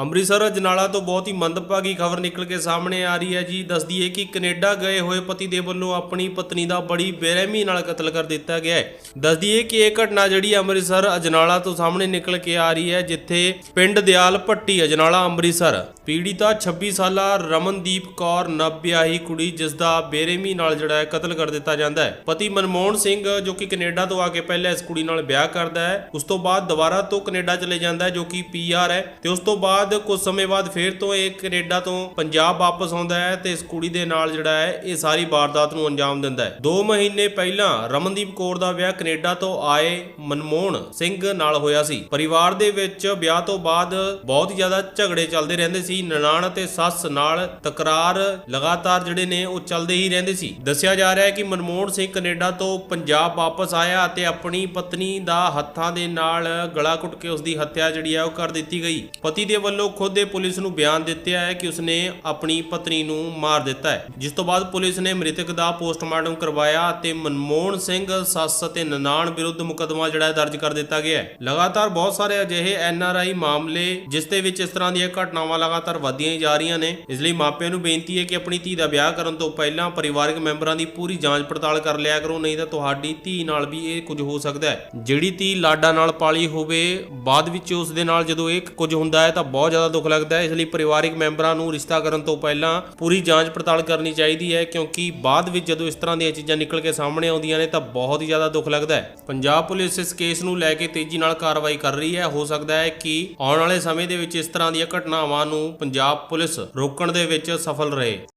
ਅੰਮ੍ਰਿਤਸਰ ਜਨਾਲਾ ਤੋਂ ਬਹੁਤ ਹੀ ਮੰਦਭਾਗੀ ਖਬਰ ਨਿਕਲ ਕੇ ਸਾਹਮਣੇ ਆ ਰਹੀ ਹੈ ਜੀ। ਦੱਸਦੀ ਹੈ ਕਿ ਕੈਨੇਡਾ ਗਏ ਹੋਏ ਪਤੀ ਦੇ ਵੱਲੋਂ ਆਪਣੀ ਪਤਨੀ ਦਾ ਬੜੀ ਬੇਰਹਿਮੀ ਨਾਲ ਕਤਲ ਕਰ ਦਿੱਤਾ ਗਿਆ ਹੈ। ਦੱਸਦੀ ਹੈ ਕਿ ਇਹ ਘਟਨਾ ਜਿਹੜੀ ਅੰਮ੍ਰਿਤਸਰ ਅਜਨਾਲਾ ਤੋਂ ਸਾਹਮਣੇ ਨਿਕਲ ਕੇ ਆ ਰਹੀ ਹੈ, ਜਿੱਥੇ ਪਿੰਡ ਦਿਆਲ ਭੱਟੀ ਅਜਨਾਲਾ, ਅੰਮ੍ਰਿਤਸਰ ਪੀੜਿਤਾ 26 ਸਾਲਾ ਰਮਨਦੀਪ ਕੌਰ ਨਵਵਿਆਹੀ ਕੁੜੀ ਜਿਸ ਦਾ ਬੇਰਹਿਮੀ ਨਾਲ ਜਿਹੜਾ ਹੈ ਕਤਲ ਕਰ ਦਿੱਤਾ ਜਾਂਦਾ ਹੈ। ਪਤੀ ਮਨਮੋਹਨ ਸਿੰਘ, ਜੋ ਕਿ ਕੈਨੇਡਾ ਤੋਂ ਆ ਕੇ ਪਹਿਲਾਂ ਇਸ ਕੁੜੀ ਨਾਲ ਵਿਆਹ ਕਰਦਾ ਹੈ, ਉਸ ਤੋਂ ਬਾਅਦ ਦੁਬਾਰਾ ਤੋਂ ਕੈਨੇਡਾ ਚਲੇ ਜਾਂਦਾ ਹੈ, ਜੋ ਕਿ ਪੀਆਰ ਹੈ। ਤੇ ਉਸ ਤੋਂ ਬਾਅਦ ਕੁਝ ਸਮੇਂ ਬਾਅਦ ਫਿਰ ਤੋਂ ਇਹ ਕੈਨੇਡਾ ਤੋਂ ਪੰਜਾਬ ਵਾਪਸ ਆਉਂਦਾ ਹੈ ਤੇ ਇਸ ਕੁੜੀ ਦੇ ਨਾਲ ਜਿਹੜਾ ਹੈ ਇਹ ਸਾਰੀ ਵਾਰਦਾਤ ਨੂੰ ਅੰਜਾਮ ਦਿੰਦਾ ਹੈ। 2 ਮਹੀਨੇ ਪਹਿਲਾਂ ਰਮਨਦੀਪ ਕੌਰ ਦਾ ਵਿਆਹ ਕੈਨੇਡਾ ਤੋਂ ਆਏ ਮਨਮੋਹਨ ਸਿੰਘ ਨਾਲ ਹੋਇਆ ਸੀ। ਪਰਿਵਾਰ ਦੇ ਵਿੱਚ ਵਿਆਹ ਤੋਂ ਬਾਅਦ ਬਹੁਤ ਜ਼ਿਆਦਾ ਝਗੜੇ ਚੱਲਦੇ ਰਹਿੰਦੇ ਸੀ। ਨਨਾਣ ਅਤੇ ਸੱਸ ਨਾਲ ਤਕਰਾਰ ਲਗਾਤਾਰ ਜਿਹੜੇ ਨੇ ਉਹ ਚੱਲਦੇ ਹੀ ਰਹਿੰਦੇ ਸੀ। ਦੱਸਿਆ ਜਾ ਰਿਹਾ ਹੈ ਕਿ ਮਨਮੋਹਨ ਸਿੰਘ ਕੈਨੇਡਾ ਤੋਂ ਪੰਜਾਬ ਵਾਪਸ ਆਇਆ ਅਤੇ ਆਪਣੀ ਪਤਨੀ ਦਾ ਹੱਥਾਂ ਦੇ ਨਾਲ ਗਲਾ ਘੁੱਟ ਕੇ ਉਸ ਦੀ ਹੱਤਿਆ ਜਿਹੜੀ ਹੈ ਉਹ ਕਰ ਦਿੱਤੀ ਗਈ। ਪਤੀ ਦੇ ਵੱਲੋਂ ਖੁਦ ਦੇ ਪੁਲਿਸ ਨੂੰ ਬਿਆਨ ਦਿੱਤਾ ਹੈ ਕਿ ਉਸਨੇ ਆਪਣੀ ਪਤਨੀ ਨੂੰ ਮਾਰ ਦਿੱਤਾ ਹੈ। ਜਿਸ ਤੋਂ ਬਾਅਦ ਪੁਲਿਸ ਨੇ ਮ੍ਰਿਤਕ ਦਾ ਪੋਸਟਮਾਰਟਮ ਕਰਵਾਇਆ ਅਤੇ ਮਨਮੋਹਨ ਸਿੰਘ ਸੱਸ ਅਤੇ ਨਨਾਣ ਵਿਰੁੱਧ ਮੁਕੱਦਮਾ ਜਿਹੜਾ ਦਰਜ ਕਰ ਦਿੱਤਾ ਗਿਆ ਹੈ। ਲਗਾਤਾਰ ਬਹੁਤ ਸਾਰੇ ਅਜਿਹੇ ਐਨ ਆਰ ਆਈ ਮਾਮਲੇ, ਜਿਸ ਦੇ ਵਿੱਚ ਇਸ ਤਰ੍ਹਾਂ ਦੀਆਂ ਘਟਨਾਵਾਂ ਲਗਾਤਾਰ ਵਧੀਆਂ ਜਾ ਰਹੀਆਂ ਨੇ। ਇਸ ਲਈ ਮਾਪਿਆਂ ਨੂੰ ਬੇਨਤੀ ਹੈ ਕਿ ਆਪਣੀ ਧੀ ਦਾ ਵਿਆਹ ਕਰਨ ਤੋਂ ਪਹਿਲਾਂ ਪਰਿਵਾਰਕ ਮੈਂਬਰਾਂ ਦੀ ਪੂਰੀ ਜਾਂਚ ਪੜਤਾਲ ਕਰ ਲਿਆ ਕਰੋ, ਨਹੀਂ ਤਾਂ ਤੁਹਾਡੀ ਧੀ ਨਾਲ ਵੀ ਇਹ ਕੁਝ ਹੋ ਸਕਦਾ ਹੈ। ਜਿਹੜੀ ਧੀ ਲਾਡਾ ਨਾਲ ਪਾਲੀ ਹੋਵੇ, ਬਾਅਦ ਵਿੱਚ ਉਸ ਦੇ ਨਾਲ ਜਦੋਂ ਇਹ ਕੁਝ ਹੁੰਦਾ ਹੈ ਤਾਂ ਬਹੁਤ ਜ਼ਿਆਦਾ ਦੁੱਖ ਲੱਗਦਾ ਹੈ। ਇਸ ਲਈ ਪਰਿਵਾਰਕ ਮੈਂਬਰਾਂ ਨੂੰ ਰਿਸ਼ਤਾ ਕਰਨ ਤੋਂ ਪਹਿਲਾਂ ਪੂਰੀ ਜਾਂਚ ਪੜਤਾਲ ਕਰਨੀ ਚਾਹੀਦੀ ਹੈ, ਕਿਉਂਕਿ ਬਾਅਦ ਵਿੱਚ ਜਦੋਂ ਇਸ ਤਰ੍ਹਾਂ ਦੀਆਂ ਚੀਜ਼ਾਂ ਨਿਕਲ ਕੇ ਸਾਹਮਣੇ ਆਉਂਦੀਆਂ ਨੇ ਤਾਂ ਬਹੁਤ ਹੀ ਜ਼ਿਆਦਾ ਦੁੱਖ ਲੱਗਦਾ ਹੈ। ਪੰਜਾਬ ਪੁਲਿਸ ਇਸ ਕੇਸ ਨੂੰ ਲੈ ਕੇ ਤੇਜ਼ੀ ਨਾਲ ਕਾਰਵਾਈ ਕਰ ਰਹੀ ਹੈ। ਹੋ ਸਕਦਾ ਹੈ ਕਿ ਆਉਣ ਵਾਲੇ ਸਮੇਂ ਦੇ ਵਿੱਚ ਇਸ ਤਰ੍ਹਾਂ ਦੀਆਂ ਘਟਨਾਵਾਂ ਨੂੰ ਨੂੰ ਪੰਜਾਬ ਪੁਲਿਸ ਰੋਕਣ ਦੇ ਵਿੱਚ ਸਫਲ ਰਹੇ।